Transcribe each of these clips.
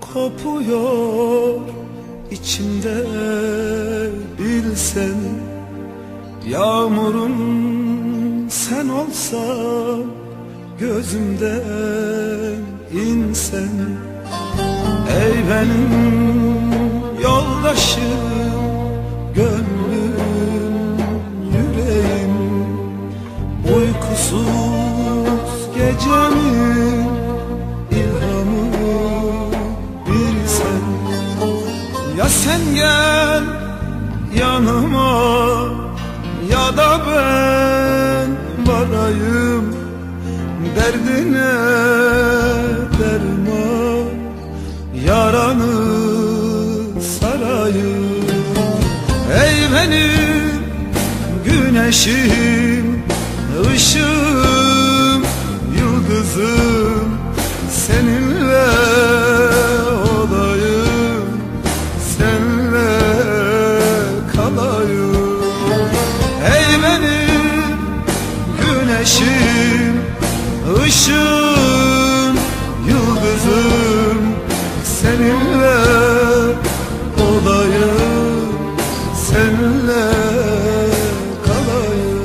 kopuyor içimde bilsen Yağmurun sen olsan gözümden insen. Ey benim yoldaşım gönlüm yüreğim Uykusuz gecemin gel yanıma ya da ben varayım Derdine derman yaranı sarayım. Ey benim güneşim, ışığım, yıldızım Seninle güneşim, ışığım, yıldızım. Seninle olayım, seninle kalayım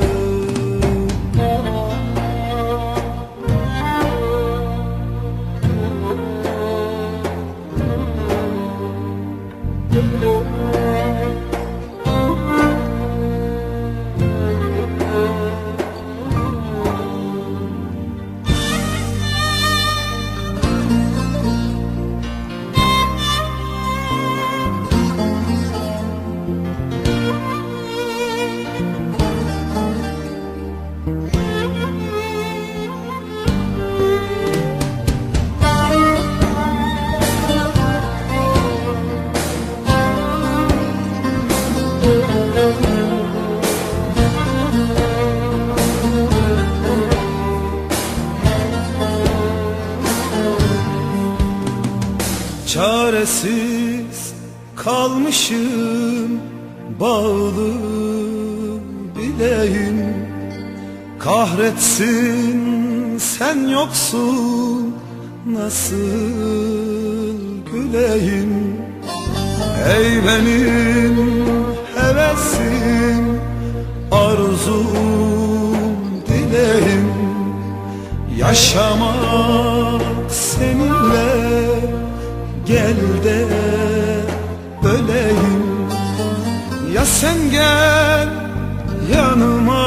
Çaresiz kalmışım bağlı bileğim. Kahretsin sen yoksun nasıl güleyim? Ey benim arzum dileğim Yaşamak seninle. Gel de öleyim. Ya sen gel yanıma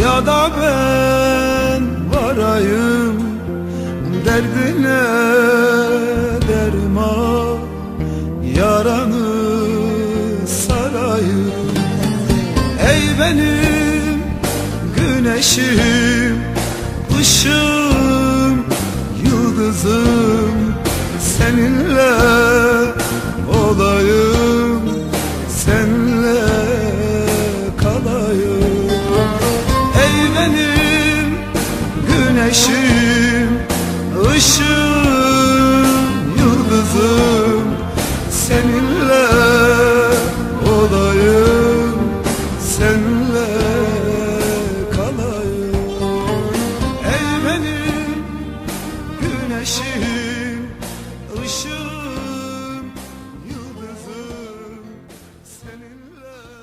Ya da ben varayım. Derdine güneşim, ışığım, yıldızım Seninle olayım, senle kalayım. Ey benim güneşim, ışığım, yıldızım. Güneşim, ışığım, yıldızım seninle.